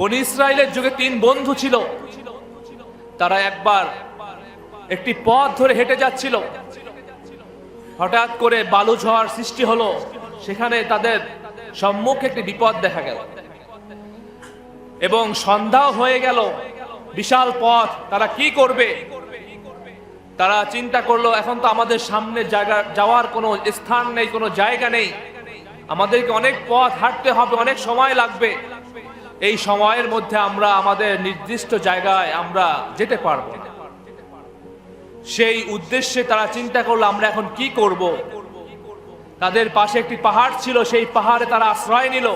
বনি ইসরায়েলের যুগে তিন বন্ধু ছিল। তারা একবার একটি পথ ধরে হেঁটে যাচ্ছিল। হঠাৎ করে বালু ঝড় সৃষ্টি হলো। সেখানে তাদের সম্মুখে একটি বিপদ দেখা গেল। এবং সন্ধ্যাও হয়ে গেল। বিশাল পথ, তারা কি করবে? তারা চিন্তা করল, এখন তো আমাদের সামনে জায়গা, যাওয়ার কোনো স্থান নেই, কোনো জায়গা নেই। আমাদেরকে অনেক পথ হাঁটতে হবে, অনেক সময় লাগবে। এই সময়ের মধ্যে আমরা আমাদের নির্দিষ্ট জায়গায় আমরা যেতে পারব সেই উদ্দেশ্যে তারা চিন্তা করল, আমরা এখন কি করব? তাদের পাশে একটি পাহাড় ছিল, সেই পাহাড়ে তারা আশ্রয় নিল।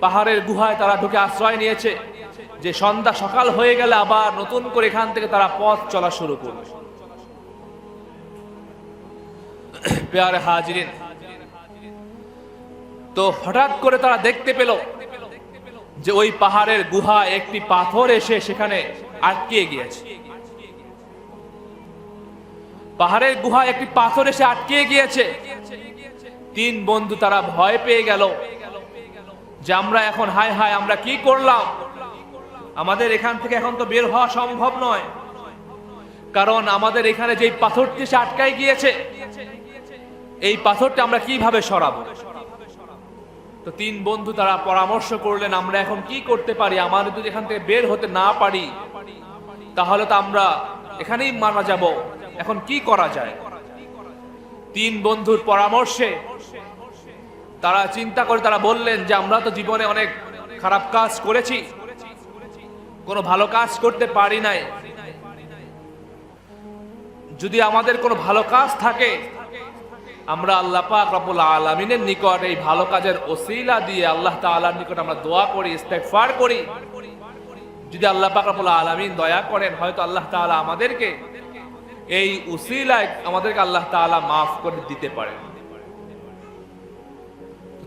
পাহাড়ের গুহায় তারা ঢুকে আশ্রয় নিয়েছে। যে সন্ধ্যা সকাল হয়ে গেলে আবার নতুন করে এখান থেকে তারা পথ চলা শুরু করবে পেয়ারে তো হঠাৎ করে তারা দেখতে পেল যে ওই পাহাড়ের গুহা একটি পাথর এসে সেখানে আটকে গিয়েছে। পাহাড়ের গুহা একটি পাথর এসে আটকে গিয়েছে। তিন বন্ধু তারা ভয় পেয়ে গেল যে আমরা এখন হায় হায় আমরা কি করলাম? আমাদের এখান থেকে এখন তো বের হওয়া সম্ভব নয়। কারণ আমাদের এখানে যেই পাথরটি সে আটকাই গিয়েছে, এই পাথরটা আমরা কীভাবে সরাবো? তো তিন বন্ধু তারা পরামর্শ করলেন, আমরা এখন কি করতে পারি? আমাদের যদি এখান থেকে বের হতে না পারি, তাহলে তো আমরা এখানেই মারা যাব। এখন কি করা যায়? তিন বন্ধুর পরামর্শে তারা চিন্তা করে, তারা বললেন যে, আমরা তো জীবনে অনেক খারাপ কাজ করেছি। কোনো ভালো কাজ করতে পারি নাই। যদি আমাদের কোনো ভালো কাজ থাকে আমরা আল্লাহ পাক রব্বুল আলামিনের নিকট এই ভালো কাজের ওসিলা দিয়ে আল্লাহ তাআলার নিকট আমরা দোয়া করি, ইস্তেগফার করি। যদি আল্লাহ পাক রব্বুল আলামিন দয়া করেন, হয়তো আল্লাহ তাআলা আমাদেরকে এই উসিলায় আমাদেরকে আল্লাহ তাআলা মাফ করে দিতে পারেন।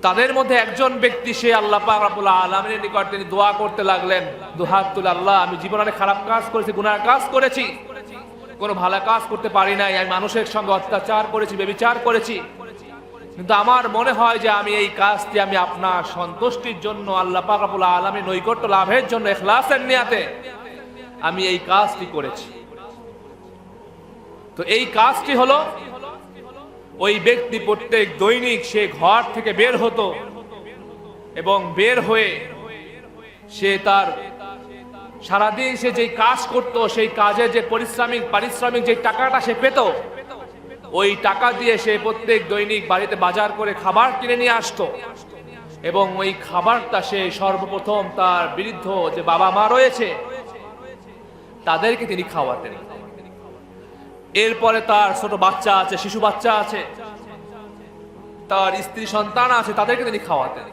তাদের মধ্যে একজন ব্যক্তি, সে আল্লাহ পাক রব্বুল আলামিনের নিকট তিনি দোয়া করতে লাগলেন দুহাতুল আল্লাহ, আমি জীবনে অনেক খারাপ কাজ করেছি, গুনার কাজ করেছি। কোনো ভালো কাজ করতে পারি নাই, আমি মানুষের সঙ্গে অত্যাচার করেছি, বেবিচার করেছি। কিন্তু আমার মনে হয় যে আমি এই কাজটি আমি আপনার সন্তুষ্টির জন্য, আল্লাহ পাক রব্বুল আলামিন নৈকট্য লাভের জন্য ইখলাসের নিয়াতে আমি এই কাজটি করেছি। তো এই কাজটি হলো, ওই ব্যক্তি প্রত্যেক দৈনিক সে ঘর থেকে বের হতো এবং বের হয়ে সে তার সারাদিন সে যে কাজ করত, সেই কাজে যে পরিশ্রমিক, পারিশ্রমিক যে টাকাটা সে পেত, ওই টাকা দিয়ে সে প্রত্যেক দৈনিক বাড়িতে বাজার করে খাবার কিনে নিয়ে আসতো। এবং ওই খাবারটা সে সর্বপ্রথম তার বিরুদ্ধ যে বাবা মা রয়েছে, তাদেরকে তিনি খাওয়াতেন। এরপরে তার ছোট বাচ্চা আছে, শিশু বাচ্চা আছে, তার স্ত্রী সন্তান আছে, তাদেরকে তিনি খাওয়াতেন।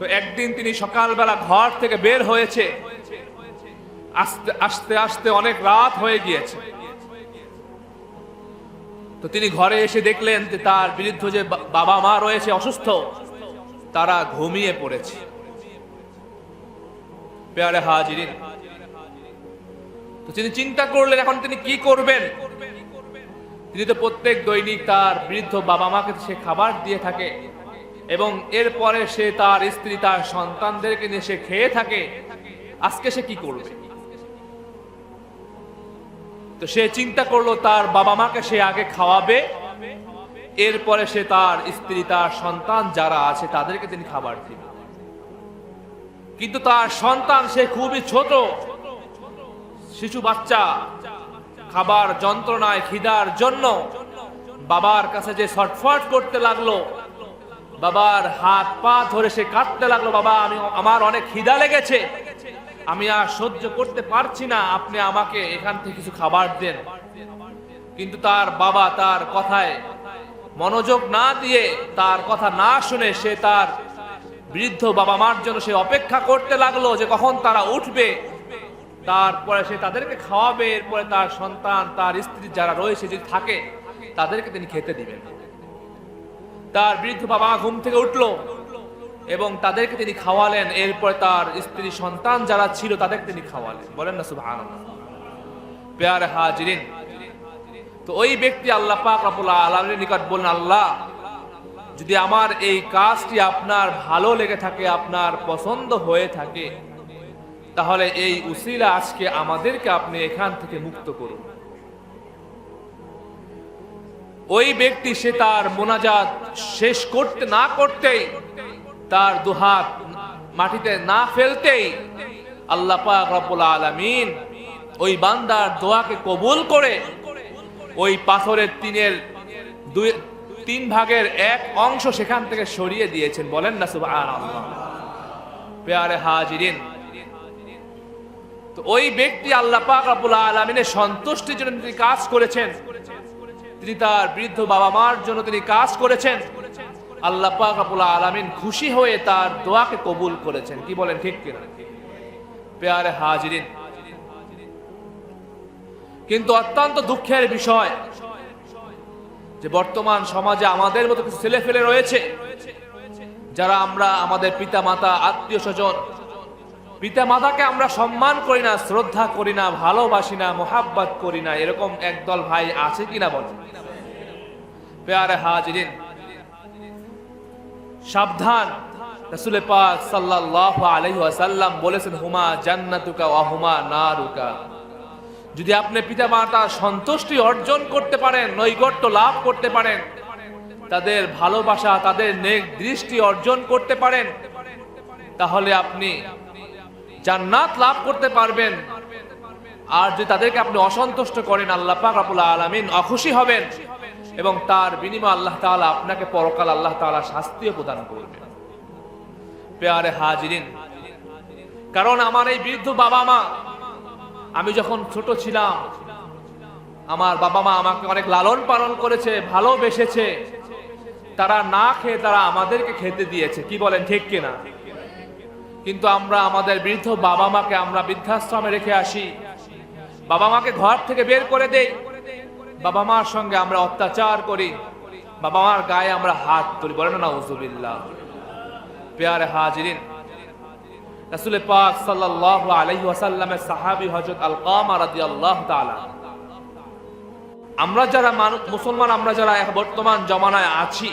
তো একদিন তিনি সকালবেলা ঘর থেকে বের হয়েছে। আস্তে আস্তে আস্তে অনেক রাত হয়ে গিয়েছে। তো তিনি ঘরে এসে দেখলেন যে তার বিরুদ্ধ যে বাবা মা রয়েছে, অসুস্থ, তারা ঘুমিয়ে পড়েছে। পেয়ারে হাজিরিন। তো তিনি চিন্তা করলেন, এখন তিনি কি করবেন? তিনি তো প্রত্যেক দৈনিক তার বৃদ্ধ বাবা মাকে সে খাবার দিয়ে থাকে। এবং এরপরে সে তার স্ত্রী, তার সন্তানদেরকে নিয়ে সে খেয়ে থাকে। আজকে সে কি করবে? তো সে চিন্তা করল, তার বাবা মাকে সে আগে খাওয়াবে। এরপরে সে তার স্ত্রী, তার সন্তান যারা আছে, তাদেরকে তিনি খাবার দিবে। কিন্তু তার সন্তান, সে খুবই ছোট। শিশু বাচ্চা, খাবার যন্ত্রণায় খিদার জন্য বাবার কাছে যে ছটফট করতে লাগল বাবার হাত পা ধরে সে কাঁদতে লাগল, বাবা, আমি, আমার অনেক খিদা লেগেছে। আমি আর সহ্য করতে পারছি না। আপনি আমাকে এখান থেকে কিছু খাবার দেন। কিন্তু তার বাবা তার কথায় মনোযোগ না দিয়ে তার কথা না শুনে সে তার বৃদ্ধ বাবা মার জন্য সে অপেক্ষা করতে লাগল যে কখন তারা উঠবে। তারপরে সে তাদেরকে খাওয়াবে। এরপরে তার সন্তান, তার স্ত্রী যারা রয়েছে, যদি থাকে, তাদেরকে তিনি খেতে দিবেন। তার বৃদ্ধ বাবা ঘুম থেকে উঠল এবং তাদেরকে তিনি খাওয়ালেন। এরপর তার স্ত্রী সন্তান যারা ছিল তাদেরকে তিনি খাওয়ালেন। বলেন না সুবহান পেয়ার হাজিরিন, তো ওই ব্যক্তি আল্লাহ পাক আলামিনের নিকট বলেন আল্লাহ, যদি আমার এই কাজটি আপনার ভালো লেগে থাকে, আপনার পছন্দ হয়ে থাকে, তাহলে এই উসিলা আজকে আমাদেরকে আপনি এখান থেকে মুক্ত করুন। ওই ব্যক্তি সে তার মোনাজাত শেষ করতে না করতেই, তার দুহাত মাটিতে না ফেলতেই আল্লাহ পাক রব্বুল আলামিন ওই বান্দার দোয়াকে কবুল করে ওই পাথরের তিনের দুই, তিন ভাগের এক অংশ সেখান থেকে সরিয়ে দিয়েছেন। বলেন না পেয়ারে হাজিরিন, তো ওই ব্যক্তি আল্লাহ পাক রব্বুল আলামিনের সন্তুষ্টির জন্য কাজ করেছেন। তিনি তার বৃদ্ধ বাবা মার জন্য তিনি কাজ করেছেন। আল্লাহ পাক আলামিন খুশি হয়ে তার দোয়াকে কবুল করেছেন। কি বলেন ঠিক কিনা? পেয়ারে হাজিরিন। কিন্তু অত্যন্ত দুঃখের বিষয় যে বর্তমান সমাজে আমাদের মতো কিছু ছেলে ফেলে রয়েছে, যারা আমরা আমাদের পিতা মাতা আত্মীয় স্বজন পিতা মাতাকে আমরা সম্মান করি না, শ্রদ্ধা করি না, ভালোবাসি না, মোহাব্বত করি না, এরকম একদল ভাই আছে কিনা বলেন পেয়ারে সাবধান। রাসূল পাক সাল্লাল্লাহু আলাইহি ওয়াসাল্লাম বলেছেন, হুমা জান্নাতুকা ওয়া হুমা নারুকা। যদি আপনি পিতা মাতার সন্তুষ্টি অর্জন করতে পারেন, নৈকট্য লাভ করতে পারেন, তাদের ভালোবাসা, তাদের নেক দৃষ্টি অর্জন করতে পারেন, তাহলে আপনি জান্নাত লাভ করতে পারবেন। আর যদি তাদেরকে আপনি অসন্তুষ্ট করেন, আল্লাহ পাক রাব্বুল আলামিন অখুশি হবেন এবং তার বিনিময় আল্লাহ তাআলা আপনাকে পরকাল আল্লাহ তাআলা শাস্তিও প্রদান করবেন পেয়ারে হাজিরিন, কারণ আমার এই বৃদ্ধ বাবা মা আমি যখন ছোট ছিলাম, আমার বাবা মা আমাকে অনেক লালন পালন করেছে, ভালোবেসেছে। তারা না খেয়ে তারা আমাদেরকে খেতে দিয়েছে, কি বলেন, ঠিক কিনা? কিন্তু আমরা আমাদের বৃদ্ধ বাবা মাকে আমরা বৃদ্ধাশ্রমে রেখে আসি। বাবা মাকে ঘর থেকে বের করে দেই। বাবা মার সঙ্গে আমরা অত্যাচার করি। বাবা মার গায়ে আমরা হাত তুলি। বলেন না উজুবিল্লাহ পেয়ারে হাজিরিন পাক সাল্লাল্লাহু আলাইহি ওয়াসাল্লামের সাহাবী হযরত রাদিয়াল্লাহু তাআলা। আমরা যারা মুসলমান, আমরা যারা বর্তমান জমানায় আছি,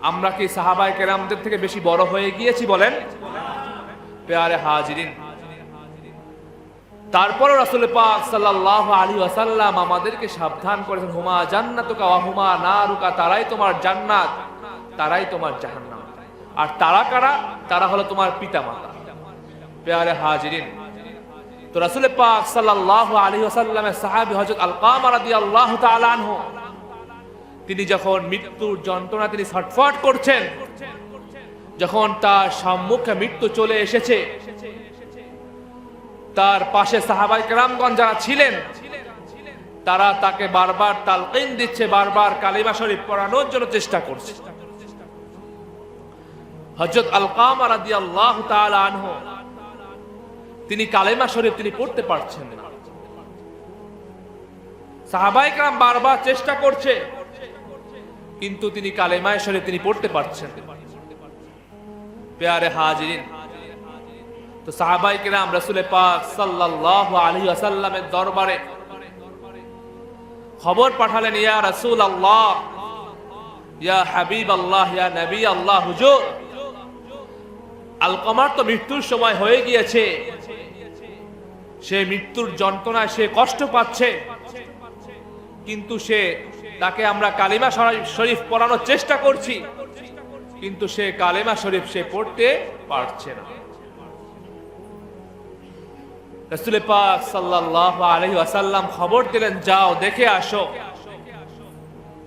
আমরা কি সাহাবায়ে কেরামদের থেকে বেশি বড় হয়ে গিয়েছি বলেন? পেয়ারে হাজিরিন। তারপরও রাসূল পাক সাল্লাল্লাহু আলাইহি ওয়াসাল্লাম আমাদেরকে সাবধান করেছেন, হুমা জান্নাতুকা হুমা নারুকা তারাই তোমার জান্নাত, তারাই তোমার জাহান্নাম। আর তারা কারা? তারা হলো তোমার পিতামাতা, পেয়ারে হাজিরিন। তো রাসূল পাক সাল্লাল্লাহু আলাইহি ওয়াসাল্লামের সাহাবী হযরত আলকামা রাদিয়াল্লাহু তাআলা আনহু, তিনি যখন মৃত্যুর যন্ত্রণা তিনি ছটফট করছেন যখন তার সম্মুখে মৃত্যু চলে এসেছে, তার পাশে সাহাবাই কেরামগঞ্জ যারা ছিলেন, তারা তাকে বারবার তালকিন দিচ্ছে, বারবার কালিমা শরীফ পড়ানোর জন্য চেষ্টা করছে হজরত আলকাম রাদি আল্লাহ আনহু, তিনি কালেমা শরীফ তিনি পড়তে পারছেন না সাহাবাই বারবার চেষ্টা করছে, কিন্তু তিনি কালেমায় শরীফ তিনি পড়তে পারছেন না। পেয়ারে হাজিরিন। তো সাহাবাই কিরাম রাসূলে পাক সাল্লাল্লাহু আলাইহি ওয়াসাল্লামের দরবারে খবর পাঠালেন, ইয়া রাসূল আল্লাহ ইয়া হাবিব আল্লাহ ইয়া নবী আল্লাহ হুজুর, আলকমার তো মৃত্যুর সময় হয়ে গিয়েছে। সে মৃত্যুর যন্ত্রণায় সে কষ্ট পাচ্ছে। কিন্তু সে তাকে আমরা কালিমা শরীফ পড়ানোর চেষ্টা করছি। কিন্তু সে কালেমা শরীফ সে পড়তে পারছে না। খবর দিলেন, যাও, দেখে আসো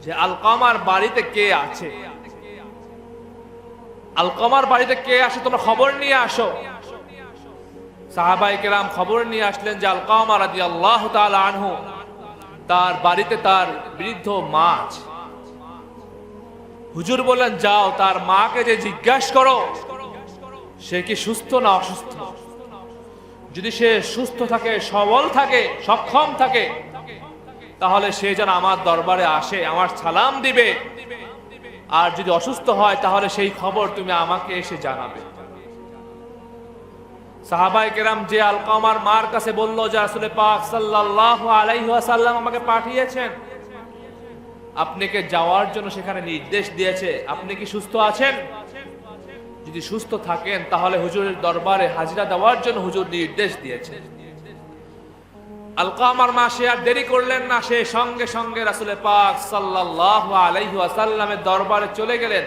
যে আলকামার বাড়িতে কে আছে। আলকামার বাড়িতে কে আসে তোমরা খবর নিয়ে আসো। সাহাবাই কেরাম খবর নিয়ে আসলেন যে আলকামা রাদিয়াল্লাহু তাআলা আনহু, তার বাড়িতে তার বৃদ্ধ মা আছে। হুজুর বললেন যাও, তার মাকে যে জিজ্ঞাসা করো, সে কি সুস্থ না অসুস্থ? যদি সে সুস্থ থাকে, সবল থাকে, সক্ষম থাকে, তাহলে সে যেন আমার দরবারে আসে, আমার সালাম দিবে। আর যদি অসুস্থ হয়, তাহলে সেই খবর তুমি আমাকে এসে জানাবে। সাহাবাই কেরাম যে আলকামার মার কাছে বলল যে আসলে পাক সাল্লাল্লাহু আলাইহি ওয়াসাল্লাম আমাকে পাঠিয়েছেন। আপনাকে যাওয়ার জন্য সেখানে নির্দেশ দিয়েছে। আপনি কি সুস্থ আছেন? যদি সুস্থ থাকেন, তাহলে হুজুরের দরবারে হাজিরা দেওয়ার জন্য হুজুর নির্দেশ দিয়েছে। আলকামার মা সে আর দেরি করলেন না, সে সঙ্গে সঙ্গে রাসুলের পাক সাল্লাহ আলাইহি আসাল্লামের দরবারে চলে গেলেন।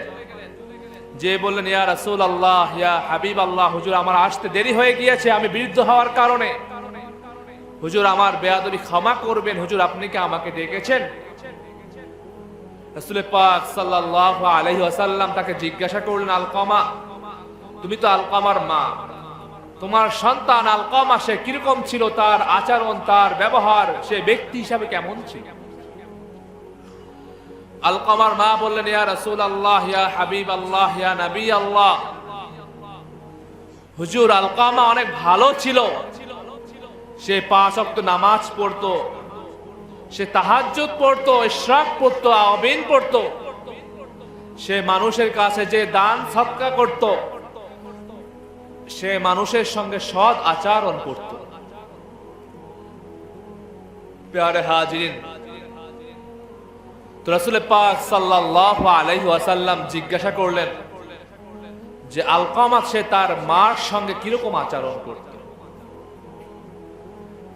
যে বললেন, ইয়া রাসূল আল্লাহ ইয়া হাবিব আল্লাহ হুজুর, আমার আসতে দেরি হয়ে গিয়েছে, আমি বিরুদ্ধ হওয়ার কারণে। হুজুর, আমার বেয়াদবি ক্ষমা করবেন। হুজুর, আপনি কি আমাকে ডেকেছেন? রাসূল পাক সাল্লাল্লাহু আলাইহি ওয়াসাল্লাম তাকে জিজ্ঞাসা করলেন, আলকামা, তুমি তো আলকামার মা। তোমার সন্তান আলকামা, সে কীরকম ছিল? তার আচরণ, তার ব্যবহার, সে ব্যক্তি হিসাবে কেমন ছিল? আলকামার মা বললেন, ইয়া আল্লাহ ইয়া হাবিব আল্লাহ ইয়া নবী আল্লাহ হুজুর, আলকামা অনেক ভালো ছিল। সে পাঁচ ওয়াক্ত নামাজ পড়তো। সে তাহাজ্জুদ পড়তো, ইশরাক পড়তো আবিন পড়তো। সে মানুষের কাছে যে দান, সৎকা করত, সে মানুষের সঙ্গে সৎ আচরণ করত। প্যারে হাজিরিন রাসূল পাক সাল্লাল্লাহু আলাইহি ওয়াসাল্লাম জিজ্ঞাসা করলেন যে আলকামা সে তার মার সঙ্গে কীরকম আচরণ করত?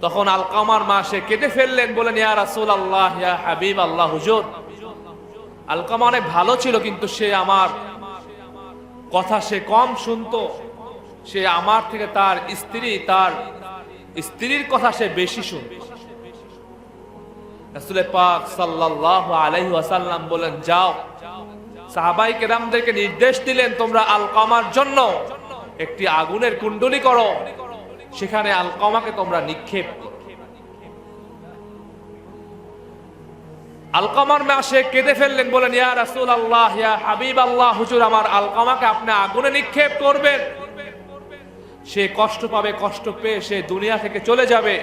তখন আলকামার মা, সে কেঁদে ফেললেন বলেন ইয়া রাসূল আল্লাহ ইয়া হাবিব আল্লাহ হুজুর। আলকামা অনেক ভালো ছিল, কিন্তু সে আমার কথা সে কম শুনতো। সে আমার থেকে তার স্ত্রী, তার স্ত্রীর কথা সে বেশি শুনত। রাসূলের পাক সাল্লাল্লাহু আলাইহি ওয়াসাল্লাম বলেন যাও। সাহাবাই কেরামদেরকে নির্দেশ দিলেন, তোমরা আলকামার জন্য একটি আগুনের কুণ্ডলি করো। সেখানে আলকামাকে তোমরা নিক্ষেপ। আলকামার মা সে কেঁদে ফেললেন, বলেন, ইয়া রাসূল আল্লাহ ইয়া হাবিব আল্লাহ হুজুর, আমার আলকামাকে আপনি আগুনে নিক্ষেপ করবেন। সে কষ্ট পাবে, কষ্ট পেয়ে সে দুনিয়া থেকে চলে যাবে।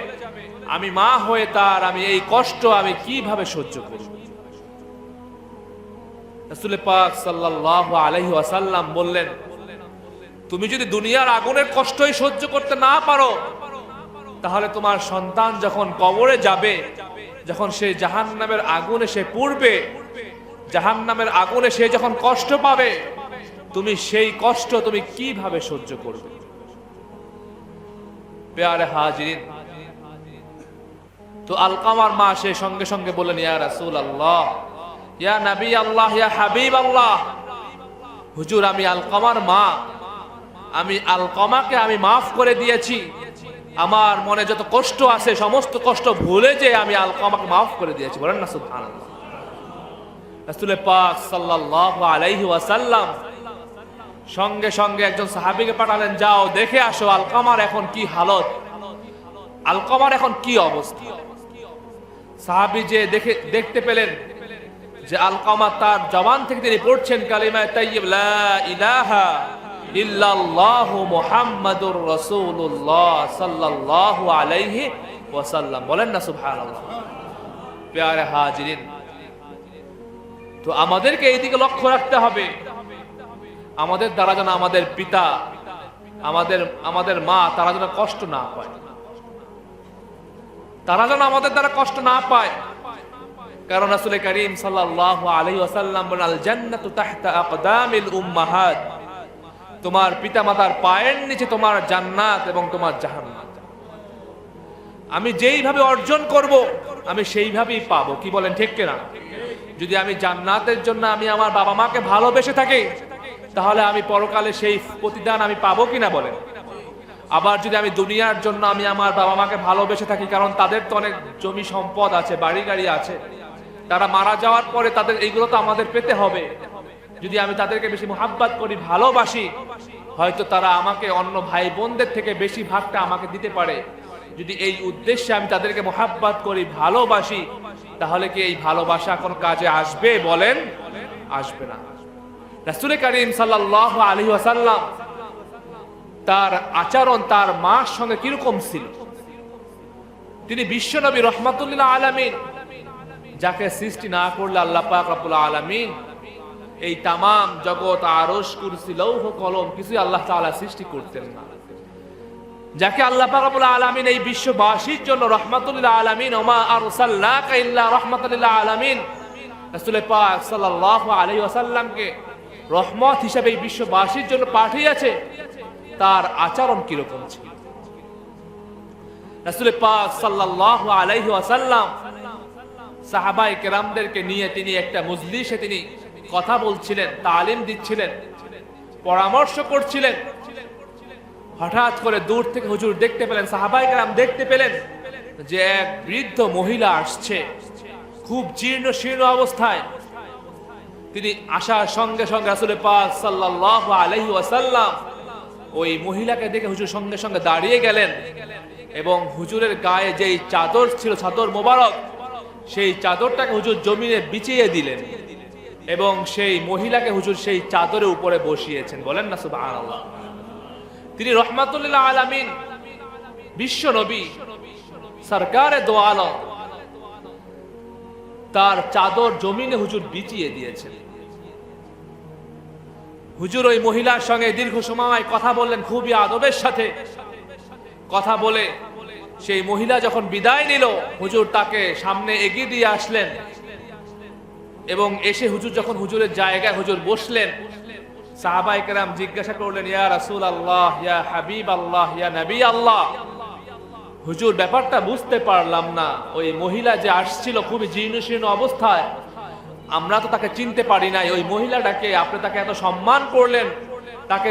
আমি মা হয়ে তার, আমি এই কষ্ট আমি কীভাবে সহ্য করব? রাসূল পাক ওয়াসাল্লাম বললেন তুমি যদি দুনিয়ার আগুনের কষ্টই সহ্য করতে না পারো, তাহলে তোমার সন্তান যখন কবরে যাবে, যখন সে জাহান নামের আগুনে সে পুড়বে জাহান নামের আগুনে সে যখন কষ্ট পাবে, তুমি সেই কষ্ট তুমি কীভাবে সহ্য করবে? পেয়ারে হাজিরিন, তো আলকামার মা সে সঙ্গে সঙ্গে বললেন, ইয়া রাসুল আল্লাহ ইয়া নবী আল্লাহ, ইয়া হাবিব আল্লাহ। হুজুর, আমি আলকামার মা আমি আলকামাকে আমি মাফ করে দিয়েছি। আমার মনে যত কষ্ট আছে, সমস্ত কষ্ট ভুলে যে আমি আলকামাকে মাফ করে দিয়েছি। বলেন না, সুবহানাল্লাহ। রাসূলের পাক সাল্লাল্লাহু আলাইহি ওয়াসাল্লাম সঙ্গে সঙ্গে একজন সাহাবীকে পাঠালেন, যাও, দেখে আসো আলকামার এখন কি হালত? আলকামার এখন কি অবস্থা? সাহাবী যে দেখে, দেখতে পেলেন যে আলকামা তার জবান থেকে তিনি পড়ছেন কালিমায় তাইয়্যিব, লা ইলাহা ইল্লাল্লাহু মুহাম্মাদুর রাসূলুল্লাহ সাল্লাল্লাহু আলাইহি ওয়াসাল্লাম। বলেন না, সুবহানাল্লাহ। প্যারে হাজিরিন, তো আমাদেরকে এইদিকে লক্ষ্য রাখতে হবে। আমাদের দ্বারা যেন আমাদের পিতা, আমাদের আমাদের মা, তারা যেন কষ্ট না পায়। তারা যেন আমাদের দ্বারা কষ্ট না পায়। কারণ আসলে করিম সাল্লাল্লাহু আলাইহি ওয়াসাল্লাম বলেন, আল জান্নাতু তাহতা আকদামিল উম্মাহাত। তোমার পিতামাতার পায়ের নিচে তোমার জান্নাত এবং তোমার জাহান্নাত। আমি যেইভাবে অর্জন করব, আমি সেইভাবেই পাবো। কি বলেন, ঠিক কিনা? যদি আমি জান্নাতের জন্য আমি আমার বাবা মাকে ভালোবেসে থাকি, তাহলে আমি পরকালে সেই প্রতিদান আমি পাবো কিনা বলেন? আবার যদি আমি দুনিয়ার জন্য আমি আমার বাবা মাকে ভালোবেসে থাকি, কারণ তাদের তো অনেক জমি সম্পদ আছে, বাড়ি গাড়ি আছে, তারা মারা যাওয়ার পরে তাদের এইগুলো তো আমাদের পেতে হবে। যদি আমি তাদেরকে বেশি মোহাব্বাত করি, ভালোবাসি, হয়তো তারা আমাকে অন্য ভাই বোনদের থেকে বেশি ভাগটা আমাকে দিতে পারে। যদি এই উদ্দেশ্যে আমি তাদেরকে মোহাব্বাত করি, ভালোবাসি, তাহলে কি এই ভালোবাসা কোন কাজে আসবে বলেন? আসবে না। রাসূল করিম সাল্লাল্লাহু আলাইহি ওয়াসাল্লাম তার আচরণ, তার মার সঙ্গে কীরকম ছিল? তিনি বিশ্ব বিশ্বনবী রহমাতুল্লাহ আলামিন, যাকে সৃষ্টি না করলে আল্লাহ পাক আলামিন এই তামাম জগৎ আরশ কুরসি লৌহ কলম কিছুই আল্লাহ তাআলা সৃষ্টি করতেন না। যাকে আল্লাহ পাক রব্বুল আলামিন এই বিশ্ববাসীর জন্য রহমাতুল্লাহ আলামিন, ওমা আরসালনাকা ইল্লা রহমাতুল্লাহ পাক রহমত হিসেবে এই বিশ্ববাসীর জন্য পাঠিয়েছে, তার আচরণ কীরকম ছিল? পাক কেরামদেরকে নিয়ে তিনি একটা মজলিসে তিনি কথা বলছিলেন, তালিম দিচ্ছিলেন, পরামর্শ করছিলেন। হঠাৎ করে দূর থেকে হুজুর দেখতে পেলেন সাহাবাই কেরাম দেখতে পেলেন যে এক বৃদ্ধ মহিলা আসছে, খুব জীর্ণ শীর্ণ অবস্থায়। তিনি আসার সঙ্গে সঙ্গে রাসূলের পাক সাল্লাল্লাহু আলাইহি ওয়াসাল্লাম ওই মহিলাকে দেখে হুজুর সঙ্গে সঙ্গে দাঁড়িয়ে গেলেন এবং হুজুরের গায়ে যেই চাদর ছিল, চাদর মোবারক, সেই চাদরটাকে হুজুর জমিনে বিছিয়ে দিলেন। এবং সেই মহিলাকে হুজুর সেই চাদরের উপরে বসিয়েছেন। বলেন না সুবহানাল্লাহ। তিনি রহমাতুল্লাহ আলামিন বিশ্ব নবী, সরকারে দোয়ালম তার চাদর জমিনে হুজুর বিচিয়ে দিয়েছেন। হুজুর ওই মহিলার সঙ্গে দীর্ঘ সময় কথা বললেন খুবই আদবের সাথে। কথা বলে সেই মহিলা যখন বিদায় নিল, হুজুর তাকে সামনে এগিয়ে দিয়ে আসলেন। এবং এসে হুজুর যখন হুজুরের জায়গায় হুজুর বসলেন সাহাবাই কেরাম জিজ্ঞাসা করলেন, ইয়া রাসুল আল্লাহ ইয়া হাবিব আল্লাহ ইয়া নবী আল্লাহ হুজুর ব্যাপারটা বুঝতে পারলাম না। ওই মহিলা যে আসছিল খুবই জীর্ণ শীর্ণ অবস্থায়, আমরা তো তাকে চিনতে পারি নাই। ওই মহিলাটাকে আপনি তাকে এত সম্মান করলেন, তাকে